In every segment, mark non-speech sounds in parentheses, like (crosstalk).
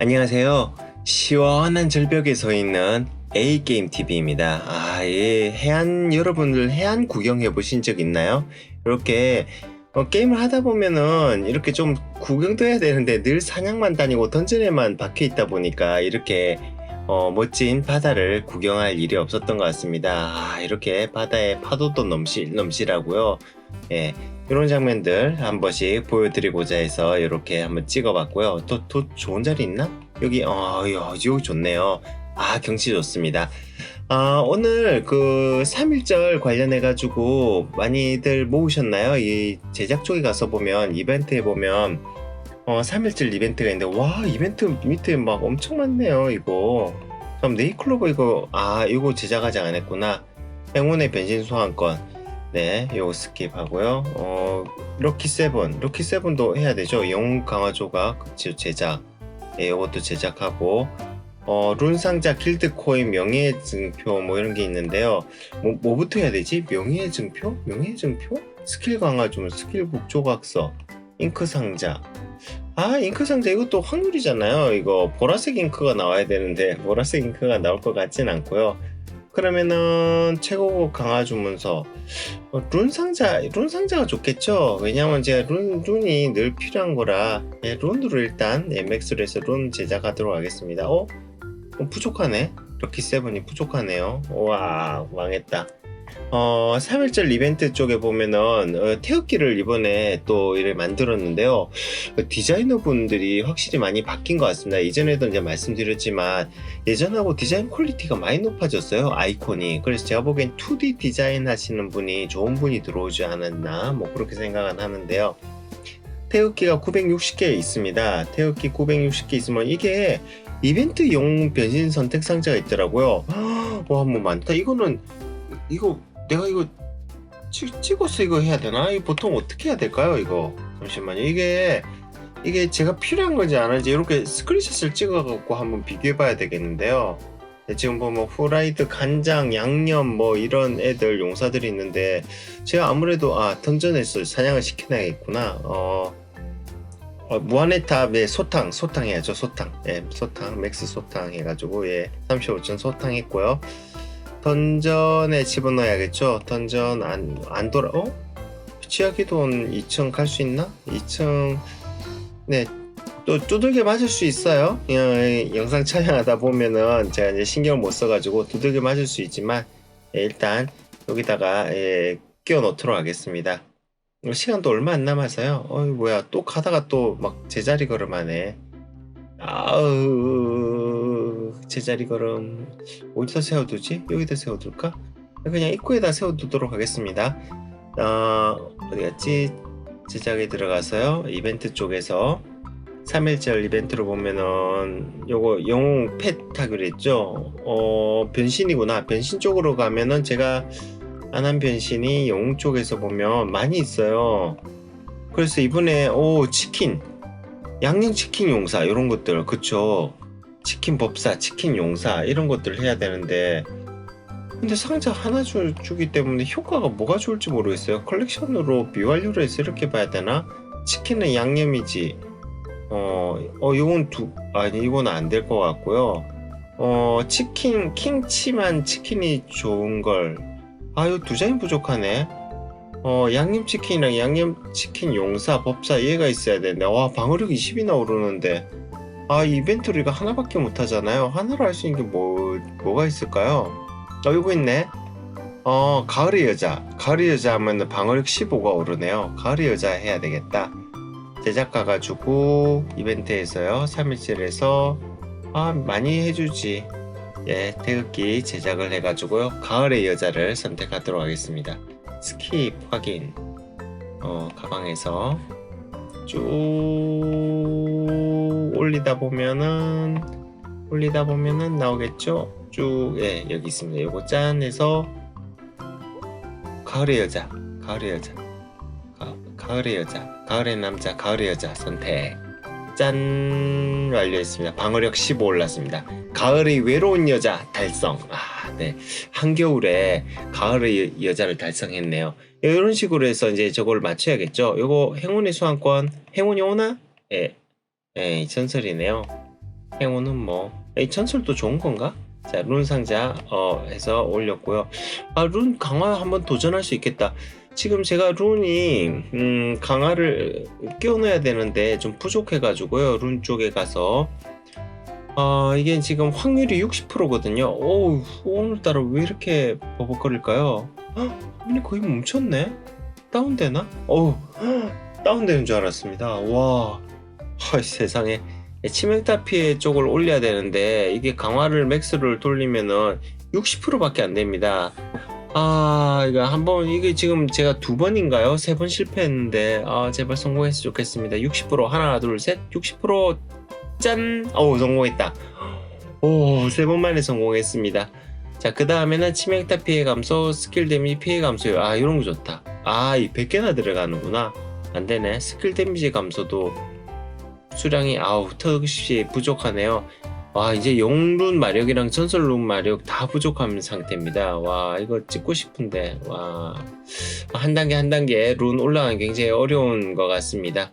안녕하세요. 시원한 절벽에 서 있는 A게임 TV입니다. 아, 예. 해안, 여러분들 해안 구경해 보신 적 있나요? 이렇게 어, 게임을 하다 보면은 이렇게 좀 구경도 해야 되는데 늘 사냥만 다니고 던전에만 박혀 있다 보니까 이렇게 어, 멋진 바다를 구경할 일이 없었던 것 같습니다. 아, 이렇게 바다에 파도도 넘실, 넘실하고요. 예, 이런 장면들 한 번씩 보여드리고자 해서 이렇게 한번 찍어봤고요. 또, 또 좋은 자리 있나? 여기, 어, 여기 좋네요. 아, 경치 좋습니다. 아, 오늘 그 3.1절 관련해가지고 많이들 모으셨나요? 이 제작 쪽에 가서 보면, 이벤트에 보면, 어, 3.1절 이벤트가 있는데, 와, 이벤트 밑에 막 엄청 많네요, 이거. 그럼 네이클로버 이거, 아, 이거 제작 아직 안 했구나. 행운의 변신 소환권. 네, 요거 스킵하고요. 어, 럭키 세븐, 럭키 세븐도 해야 되죠. 영웅 강화 조각, 제작. 예, 요것도 제작하고, 어, 룬 상자 길드 코인 명예의 증표 뭐 이런 게 있는데요. 뭐, 뭐부터 해야 되지? 명예의 증표? 명예의 증표? 스킬 강화 좀, 스킬북 조각서, 잉크 상자. 아, 잉크 상자 이것도 확률이잖아요. 이거 보라색 잉크가 나와야 되는데, 보라색 잉크가 나올 것 같진 않고요. 그러면은 최고급 강화 주문서 어, 룬 상자 룬 상자가 좋겠죠? 왜냐면 제가 룬 룬이 늘 필요한 거라 예, 룬으로 일단 MX로 해서 룬 제작하도록 하겠습니다. 어? 어 부족하네. 럭키 세븐이 부족하네요. 와 망했다 어 3일절 이벤트 쪽에 보면은 어, 태극기를 이번에 또 이를 만들었는데요. 어, 디자이너 분들이 확실히 많이 바뀐 것 같습니다. 이전에도 이제 말씀드렸지만 예전하고 디자인 퀄리티가 많이 높아졌어요 아이콘이. 그래서 제가 보기엔 2D 디자인 하시는 분이 좋은 분이 들어오지 않았나 뭐 그렇게 생각은 하는데요. 태극기가 960개 있습니다. 태극기 960개 있으면 이게 이벤트용 변신 선택 상자가 있더라고요. (gasps) 와 뭐 많다. 이거는 이거 내가 이거 찍, 찍어서 이거 해야 되나? 이거 보통 어떻게 해야 될까요 이거 잠시만요 이게 이게 제가 필요한 건지 아닌지 이렇게 스크린샷을 찍어갖고 한번 비교해봐야 되겠는데요. 네, 지금 보면 후라이드, 간장, 양념 뭐 이런 애들 용사들이 있는데 제가 아무래도 아 던전에서 사냥을 시켜놔야겠구나. 어, 어 무한의 탑에 소탕, 소탕 해야죠. 소탕, 예, 소탕, 맥스 소탕 해가지고 예, 35점 소탕 했고요. 던전에 집어넣어야겠죠. 던전 안, 안 돌아, 어? 치아기돈 2층 갈 수 있나? 2층 네, 또 두들겨 맞을 수 있어요. 예, 영상 촬영하다 보면은 제가 이제 신경을 못 써가지고 두들겨 맞을 수 있지만 예, 일단 여기다가 예, 끼워 넣도록 하겠습니다. 시간도 얼마 안 남아서요. 어이 뭐야 또 가다가 또 막 제자리 걸음하네. 아우 제자리 걸음 어디다 세워두지? 여기다 세워둘까? 그냥 입구에다 세워두도록 하겠습니다. 어, 어디 갔지? 제작에 들어가서요. 이벤트 쪽에서 3일절 이벤트로 보면은 요거 영웅 펫 하기로 했죠. 어, 변신이구나. 변신 쪽으로 가면은 제가 안 한 변신이 영웅 쪽에서 보면 많이 있어요. 그래서 이번에 오 치킨 양념 치킨 용사 이런 것들 그쵸 치킨 법사 치킨 용사 이런 것들 해야 되는데 근데 상자 하나 주, 주기 때문에 효과가 뭐가 좋을지 모르겠어요. 컬렉션으로 미완료로 해서 이렇게 봐야 되나? 치킨은 양념이지. 어, 어, 이건 두, 아니, 이건 안 될 것 같고요. 어, 치킨, 킹치만 치킨이 좋은 걸. 아, 이거 두 장이 부족하네. 어, 양념 치킨이랑 양념 치킨 용사, 법사 얘가 있어야 되는데, 와, 방어력 20이나 오르는데. 아, 이벤트를 이거 하나밖에 못 하잖아요. 하나로 할 수 있는 게 뭐, 뭐가 있을까요? 어, 이거 있네. 어, 가을의 여자. 가을의 여자 하면 방어력 15가 오르네요. 가을의 여자 해야 되겠다. 제작 가가지고 이벤트에서요. 3일째에서 아, 많이 해주지. 예, 태극기 제작을 해가지고요. 가을의 여자를 선택하도록 하겠습니다. 스킵 확인. 어, 가방에서 쭉 올리다 보면은 올리다 보면은 나오겠죠? 쭉, 예, 여기 있습니다. 요거 짠 해서 가을의 여자, 가을의 여자, 가, 가을의 여자, 가을의 남자, 가을의 여자 선택. 짠 완료했습니다. 방어력 15 올랐습니다. 가을의 외로운 여자 달성. 아, 네. 한겨울에 가을의 여자를 달성했네요. 이런 식으로 해서 이제 저걸 맞춰야겠죠. 요거 행운의 수강권 행운이 오나? 예, 예, 전설이네요. 행운은 뭐, 이 전설도 좋은 건가? 자, 룬 상자, 어, 해서 올렸고요. 아, 룬 강화 한번 도전할 수 있겠다. 지금 제가 룬이, 음, 강화를 끼워 넣어야 되는데 좀 부족해 가지고요. 룬 쪽에 가서. 아, 이게 지금 확률이 60%거든요. 오우, 오늘따라 왜 이렇게 버벅거릴까요? 헉, 확률이 거의 멈췄네? 다운되나? 어우, 헉, 다운되는 줄 알았습니다. 와, 헐, 세상에. 치명타 피해 쪽을 올려야 되는데, 이게 강화를 맥스를 돌리면은 60%밖에 안 됩니다. 아, 이거 한번, 이게 지금 제가 두 번인가요? 세 번 실패했는데, 아, 제발 성공했으면 좋겠습니다. 60% 하나, 둘, 셋, 60% 짠! 오, 성공했다. 오, 세 번 만에 성공했습니다. 자, 그 다음에는 치명타 피해 감소, 스킬 데미지 피해 감소요. 아, 이런 거 좋다. 아, 이 100개나 들어가는구나. 안 되네. 스킬 데미지 감소도 수량이, 아우, 턱없이 부족하네요. 와, 이제 영룬 마력이랑 전설룬 마력 다 부족한 상태입니다. 와, 이거 찍고 싶은데, 와. 한 단계 한 단계 룬 올라가는 게 굉장히 어려운 것 같습니다.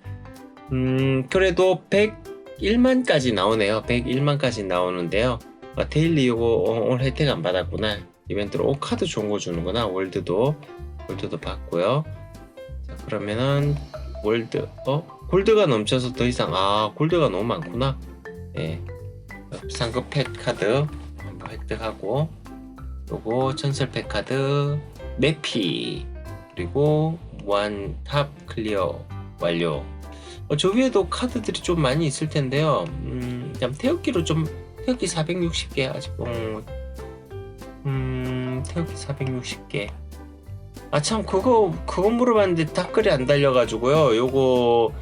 음, 그래도 101만까지 나오네요. 101만까지 나오는데요. 아, 데일리 이거 어, 오늘 혜택 안 받았구나. 이벤트로 오 카드 좋은 거 주는구나. 월드도 월드도 받고요. 자, 그러면은 월드 어 골드가 넘쳐서 더 이상 아 골드가 너무 많구나. 예. 상급 펫 카드 한번 획득하고 요거 전설 펫 카드 네피 그리고 원탑 클리어 완료. 어, 저 위에도 카드들이 좀 많이 있을 텐데요. 음, 태극기로 좀 태극기 460개 아직 어, 음 태극기 460개 아참 그거 그거 물어봤는데 댓글이 안 달려가지고요 요거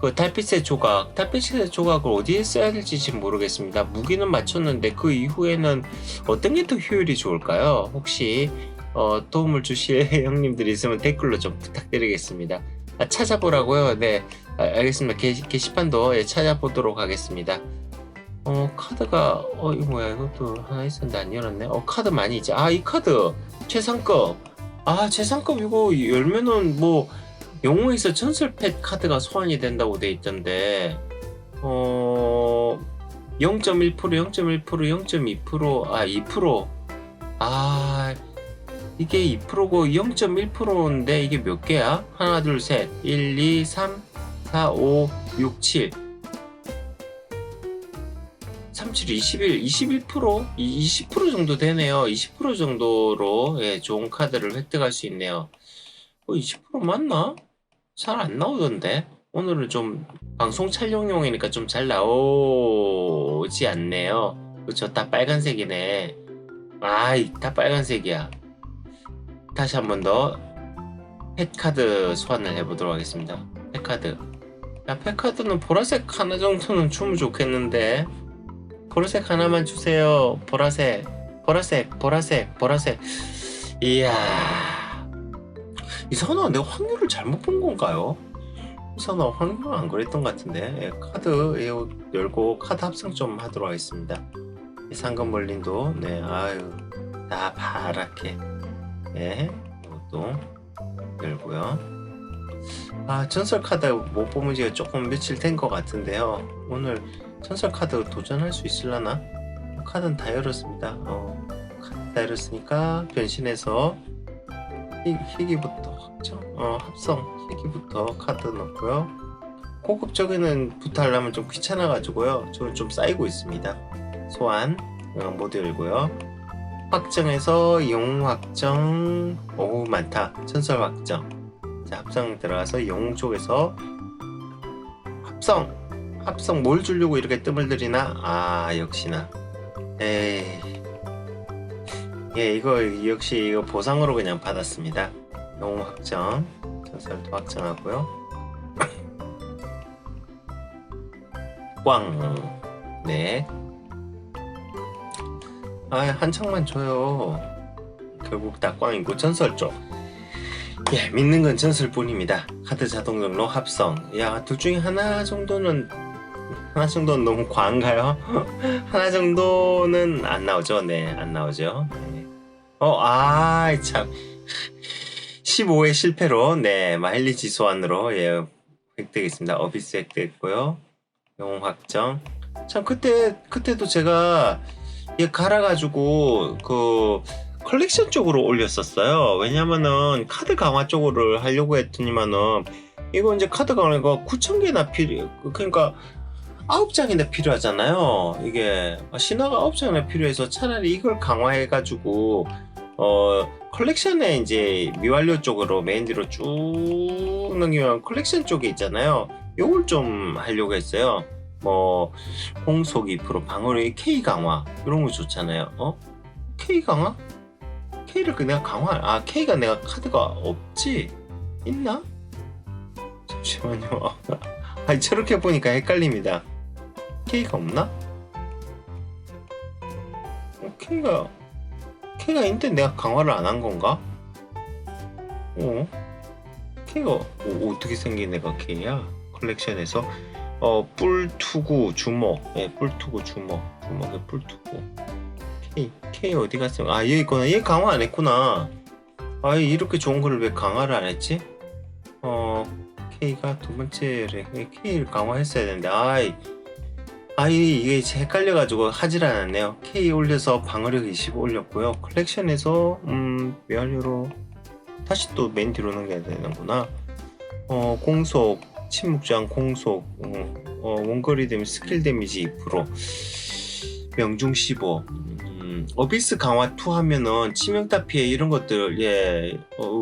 그 달빛의 조각 달빛의 조각을 어디에 써야 될지 지금 모르겠습니다. 무기는 맞췄는데 그 이후에는 어떤 게 더 효율이 좋을까요? 혹시 어, 도움을 주실 (laughs) 형님들이 있으면 댓글로 좀 부탁드리겠습니다. 아, 찾아보라고요? 네. 아, 알겠습니다. 게, 게시판도 예, 찾아보도록 하겠습니다. 어 카드가 어 이거 뭐야? 이것도 하나 있었는데 안 열었네. 어 카드 많이 있지. 아 이 카드! 최상급! 아 최상급 이거 열면은 뭐 영웅에서 전설 펫 카드가 소환이 된다고 돼 있던데 어 0.1% 0.1% 0.2%아 2%아 이게 2%고 0.1%인데 이게 몇 개야? 하나 둘 셋 1 2 3 4 5 6 7 37, 21, 21%? 이- 20% 정도 되네요. 20% 정도로 예, 좋은 카드를 획득할 수 있네요. 어, 20% 맞나? 잘 안 나오던데. 오늘은 좀 방송 촬영용이니까 좀 잘 나오지 않네요. 그쵸? 다 빨간색이네. 아이, 다 빨간색이야. 다시 한 번 더 펫카드 소환을 해보도록 하겠습니다. 펫카드. 야, 펫카드는 보라색 하나 정도는 주면 좋겠는데. 보라색 하나만 주세요. 보라색, 보라색, 보라색, 보라색. 이야. 이상하다. 내가 확률을 잘못 본 건가요? 이상하다. 확률은 안 그랬던 것 같은데. 예, 카드 예, 열고 카드 합성 좀 하도록 하겠습니다. 이 상금 벌린도, 네, 아유, 다 파랗게. 예, 이것도 열고요. 아, 전설 카드 못 뽑은 지가 조금 며칠 된 것 같은데요. 오늘 전설 카드 도전할 수 있을라나? 카드는 다 열었습니다. 어, 카드 다 열었으니까 변신해서 희, 희귀부터 합정, 어, 합성 희귀부터 카드 넣고요. 고급적에는 부터 하려면 좀 귀찮아가지고요. 저는 좀 쌓이고 있습니다. 소환 어, 모두 열고요. 확정해서 용 확정 오 많다. 전설 확정. 자 합성 들어가서 용 쪽에서 합성 합성 뭘 주려고 이렇게 뜸을 들이나? 아 역시나 에이 예 이거 역시 이거 보상으로 그냥 받았습니다 영웅 확정 전설도 확정하고요 (coughs) 꽝 네 아 한창만 줘요 결국 다 꽝이고 전설 쪽 예, 믿는 건 전설뿐입니다. 카드 자동 등록 합성. 야, 둘 중에 하나 정도는 하나 정도는 너무 과한가요? (laughs) 하나 정도는 안 나오죠. 네, 안 나오죠. 네. 어, 아, 참. 15회 실패로 네, 마일리지 소환으로 예, 획득했습니다. 어비스 획득했고요. 영웅 확정. 참 그때 그때도 제가 얘 갈아가지고 그 컬렉션 쪽으로 올렸었어요. 왜냐면은 카드 강화 쪽으로 하려고 했더니만은 이거 이제 카드 강화가 9천 개나 필요 그러니까 아홉 장이나 필요하잖아요. 이게 신화가 아홉 장이나 필요해서 차라리 이걸 강화해가지고 어 컬렉션에 이제 미완료 쪽으로 메인디로 쭉 넘기면 컬렉션 쪽에 있잖아요. 요걸 좀 하려고 했어요. 뭐 홍속 2% 방어력 K 강화 이런 거 좋잖아요. 어? K 강화? K를 그 내가 강화 아 K가 내가 카드가 없지 있나? 잠시만요. (laughs) 아니 저렇게 보니까 헷갈립니다. K가 없나? 어, K가 K가 있는데 내가 강화를 안 한 건가? 어? K가 어, 어떻게 생긴 애가 K야? 컬렉션에서 어 뿔투구 주먹 예 뿔투구 주먹 주먹에 뿔투구 K K 어디 갔어? 아 얘 있구나 얘 강화 안 했구나 아 이렇게 좋은 거를 왜 강화를 안 했지? 어 K가 두 번째래 K를 강화했어야 되는데 아이 아이 이게 헷갈려가지고 하질 않았네요. K 올려서 방어력 25 올렸고요. 컬렉션에서 음 메알류로 다시 또 맨 뒤로 넘겨야 되는구나. 어 공속 침묵장 공속 어, 어, 원거리 데미지 스킬 데미지 2% 명중 15 음, 어비스 강화 2 하면은 치명타 피해 이런 것들 예 어,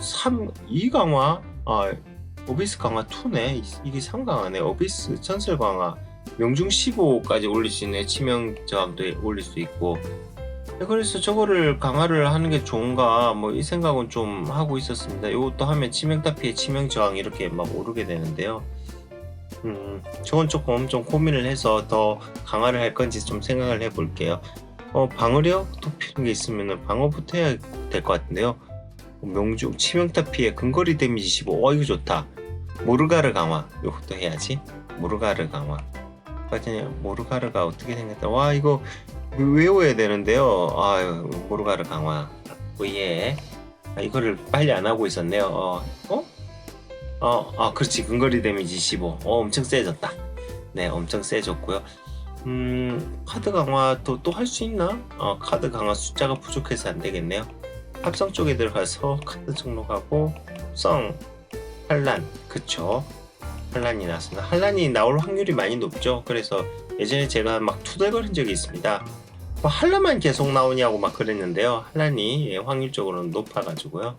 3, 2 강화? 아 어비스 강화 2네? 이게 3 강화네. 어비스 전설 강화 명중 15까지 올릴 수 있네 치명 저항도 올릴 수 있고 네, 그래서 저거를 강화를 하는 게 좋은가 뭐 이 생각은 좀 하고 있었습니다. 이것도 하면 치명타 피해, 치명 저항 이렇게 막 오르게 되는데요. 음, 저건 조금 좀 고민을 해서 더 강화를 할 건지 좀 생각을 해볼게요. 어, 방어력 높이는 게 있으면 방어부터 해야 될 것 같은데요. 명중, 치명타 피해, 근거리 데미지 15. 어, 이거 좋다. 모르가르 강화. 이것도 해야지. 모르가르 강화. 맞아요. 모르가르가 어떻게 생겼다. 와, 이거 외워야 되는데요. 아유, 모르가르 강화. 오예. 아, 이거를 빨리 안 하고 있었네요. 어, 어? 어, 아, 그렇지. 근거리 데미지 15. 어, 엄청 세졌다. 네, 엄청 세졌고요. 음, 카드 강화 또 또 할 수 있나? 어, 카드 강화 숫자가 부족해서 안 되겠네요. 합성 쪽에 들어가서 카드 등록하고 합성 한란 그쵸? 한란이 나왔습니다. 한란이 나올 확률이 많이 높죠. 그래서 예전에 제가 막 투덜거린 적이 있습니다. 뭐 한란만 계속 나오냐고 막 그랬는데요. 한란이 예, 확률적으로는 높아가지고요.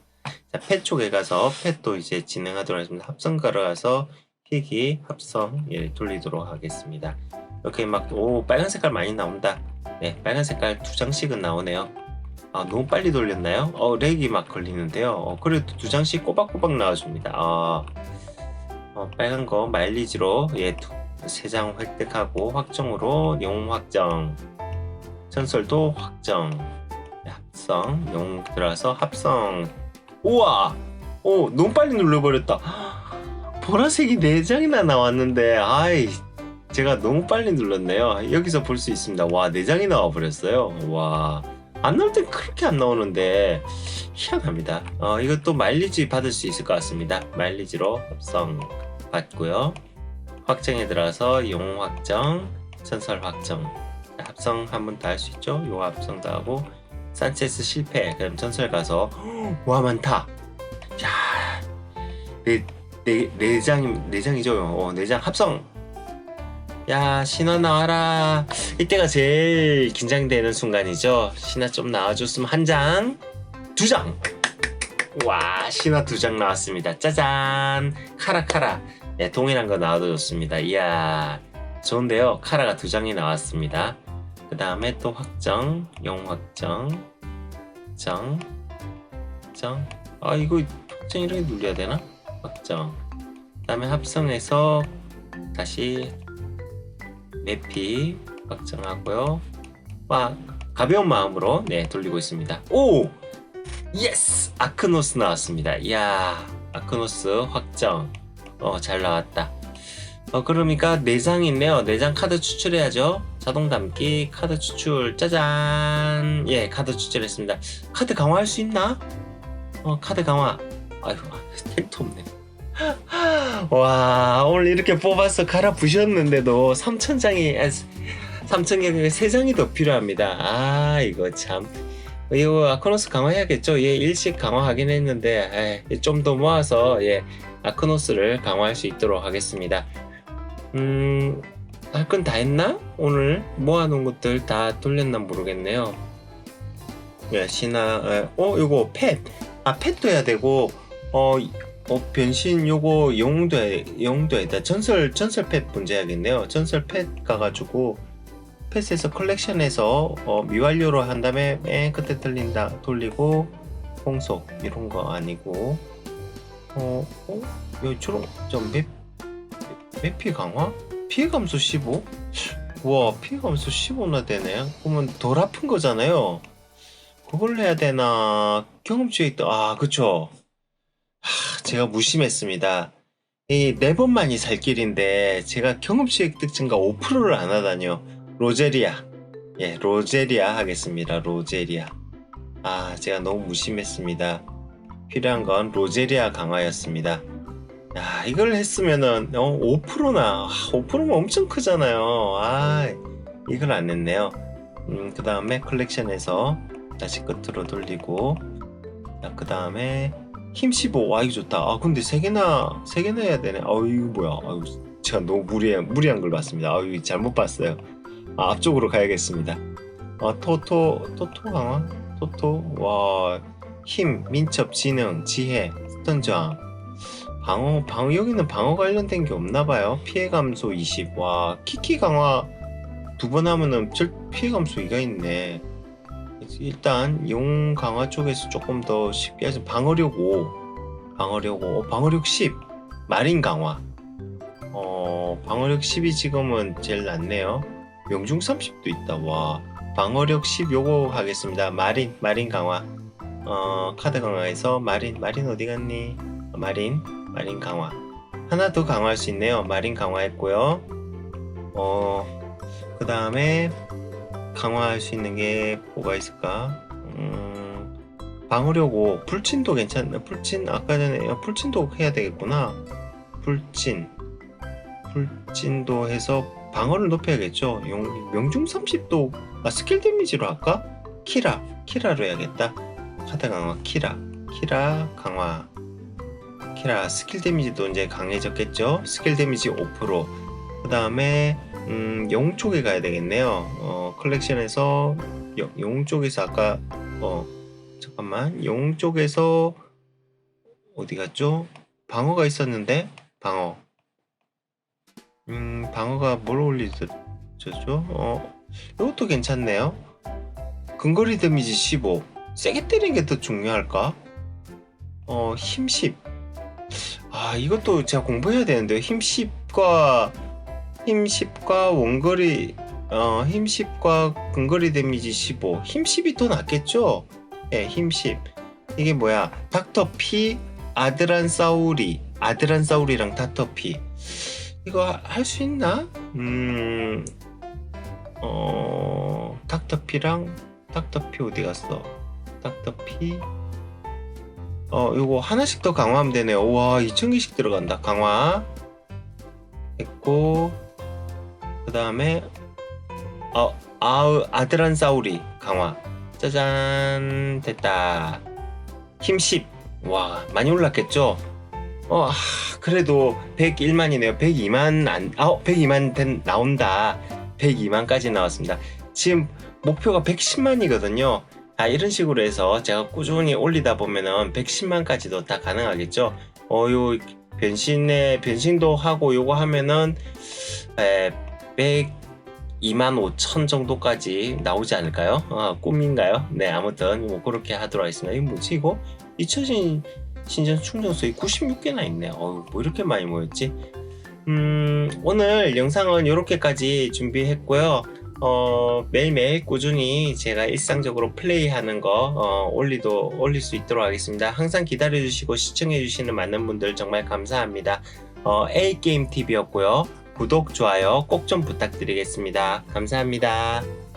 자, 펫 쪽에 가서 펫도 이제 진행하도록 하겠습니다. 합성 가러가서 희귀 합성 예, 돌리도록 하겠습니다. 이렇게 막 오 빨간 색깔 많이 나온다. 네, 빨간 색깔 두 장씩은 나오네요. 아 너무 빨리 돌렸나요? 어 렉이 막 걸리는데요. 어, 그래도 두 장씩 꼬박꼬박 나와줍니다. 아 어, 빨간 거 마일리지로 예세 장 획득하고 확정으로 영웅 확정 전설도 확정 네, 합성 영웅 들어가서 합성. 우와! 오 너무 빨리 눌러버렸다. 보라색이 4장이나 나왔는데 아이 제가 너무 빨리 눌렀네요. 여기서 볼 수 있습니다. 와 4장이 나와버렸어요. 와안 나올 땐 그렇게 안 나오는데 희한합니다. 어, 이것도 마일리지 받을 수 있을 것 같습니다. 마일리지로 합성 받고요. 확정에 들어가서 영웅 확정 전설 확정. 합성 한 번 더 할 수 있죠? 요 합성도 하고 산체스 실패. 그럼 전설 가서 (gasps) 와 많다. 야 네네 장이 네 장이죠? 어, 네장 합성. 야 신화 나와라. 이때가 제일 긴장되는 순간이죠? 신화 좀 나와줬으면 한 장 두 장. 와 신화 두 장 나왔습니다. 짜잔. 카라 카라 네, 동일한 거 나와도 좋습니다. 이야 좋은데요. 카라가 두 장이 나왔습니다. 그 다음에 또 확정 영 확정 확정 확정. 아 이거 확정 이렇게 눌려야 되나? 확정. 그 다음에 합성해서 다시 내피 확정하고요. 와 가벼운 마음으로 네 돌리고 있습니다. 오! 예스! 아크노스 나왔습니다. 이야 아크노스 확정 어 잘 나왔다. 어 그러니까 4장 있네요. 4장 카드 추출해야죠. 자동 담기 카드 추출 짜잔. 예 카드 추출했습니다. 카드 강화할 수 있나? 어 카드 강화. 아이고 (laughs) 택도 없네. (laughs) 와 오늘 이렇게 뽑아서 갈아 부셨는데도 3천장이 3천 개 3장이 더 필요합니다. 아 이거 참. 이거 아크노스 강화해야겠죠. 예 일식 강화하긴 했는데 좀 더 모아서 예 아크노스를 강화할 수 있도록 하겠습니다. 음, 할건 다 했나? 오늘 모아놓은 것들 다 돌렸나 모르겠네요. 야, 신화, 에, 어, 요거 펫. 아, 펫도 해야 되고, 어, 어, 변신 요거 영웅도, 해- 영웅도 해다. 전설, 전설 펫 문제 해야겠네요. 전설 펫 가가지고, 펫에서 컬렉션에서 어, 미완료로 한 다음에 맨 끝에 들린다, 돌리고, 홍속, 이런 거 아니고, 어, 어? 요, 저런, 좀 맵, 맵피 강화? 피해 감소 15? 와, 피해 감소 15나 되네. 그러면 덜 아픈 거잖아요. 그걸 해야 되나? 경험치에 있다. 아, 그쵸. 하, 제가 무심했습니다. 이 네 번만이 살 길인데, 제가 경험치 획득 증가 5%를 안 하다니요. 로제리아. 예, 로제리아 하겠습니다. 로제리아. 아, 제가 너무 무심했습니다. 필요한 건 로제리아 강화였습니다. 야, 이걸 했으면은 어, 5%나 5%면 엄청 크잖아요. 아, 이걸 안 했네요. 음, 그 다음에 컬렉션에서 다시 끝으로 돌리고, 자, 그 다음에 힘 15. 와, 이거 좋다. 아, 근데 세 개나 세 개나 해야 되네. 아, 이거 뭐야? 아유, 제가 너무 무리한 무리한 걸 봤습니다. 아, 이거 잘못 봤어요. 아, 앞쪽으로 가야겠습니다. 아, 토토 토토 강화? 토토 와, 힘, 민첩, 지능, 지혜, 스턴 저항. 방어, 방어, 여기는 방어 관련된 게 없나 봐요. 피해 감소 20. 와, 키키 강화 두 번 하면은 절 피해 감소 2가 있네. 일단 용 강화 쪽에서 조금 더 쉽게 해서 방어력 5, 방어력 5, 어, 방어력 10, 마린 강화. 어, 방어력 10이 지금은 제일 낫네요. 명중 30도 있다. 와, 방어력 10 요거 하겠습니다. 마린, 마린 강화. 어, 카드 강화에서 마린, 마린 어디 갔니? 마린, 마린 강화. 하나 더 강화할 수 있네요. 마린 강화했고요. 어, 그 다음에 강화할 수 있는 게 뭐가 있을까? 음, 방어력 5. 불친도 괜찮나? 불친, 아까 전에 어, 불친도 해야 되겠구나. 불친. 불친도 해서 방어를 높여야겠죠. 용, 명중 30도, 아, 스킬 데미지로 할까? 키라. 키라로 해야겠다. 카드 강화, 키라. 키라 강화. 키라 스킬 데미지도 이제 강해졌겠죠. 스킬 데미지 5%. 그 다음에 음, 용 쪽에 가야 되겠네요. 어, 컬렉션에서 용, 용 쪽에서 아까 어 잠깐만 용 쪽에서 어디 갔죠? 방어가 있었는데 방어. 음 방어가 뭘 올리죠? 어 이것도 괜찮네요. 근거리 데미지 15. 세게 때리는 게 더 중요할까? 어, 힘 10. 아, 이것도 제가 공부해야 되는데, 힘 10과, 힘 10과 원거리, 어, 힘 10과 근거리 데미지 15. 힘 10이 더 낫겠죠? 예, 힘 10. 이게 뭐야? 닥터 P, 아드란 사우리, 아드란 사우리랑 닥터 P. 이거 할 수 있나? 음, 어, 닥터 P랑 닥터 P 어디 갔어? 닥터 P. 어, 요거 하나씩 더 강화하면 되네요. 우와, 2000개씩 들어간다. 강화. 했고, 그 다음에, 어, 아우, 아드란 사우리 강화. 짜잔, 됐다. 힘 10. 와, 많이 올랐겠죠? 어, 하, 그래도 101만이네요. 102만 안, 아, 102만 된, 나온다. 102만까지 나왔습니다. 지금 목표가 110만이거든요. 아, 이런 식으로 해서 제가 꾸준히 올리다 보면은 110만까지도 다 가능하겠죠. 어, 요 변신에 변신도 하고 요거 하면은 에, 102만 5천 정도까지 나오지 않을까요? 아, 꿈인가요? 네, 아무튼 뭐 그렇게 하도록 하겠습니다. 이거 뭐지 이거? 잊혀진 신전 충전소에 96개나 있네. 어우, 뭐 이렇게 많이 모였지? 음, 오늘 영상은 이렇게까지 준비했고요. 어, 매일매일 꾸준히 제가 일상적으로 플레이하는 거 어, 올리도 올릴 수 있도록 하겠습니다. 항상 기다려주시고 시청해주시는 많은 분들 정말 감사합니다. 어, A 게임 TV였고요. 구독, 좋아요 꼭 좀 부탁드리겠습니다. 감사합니다.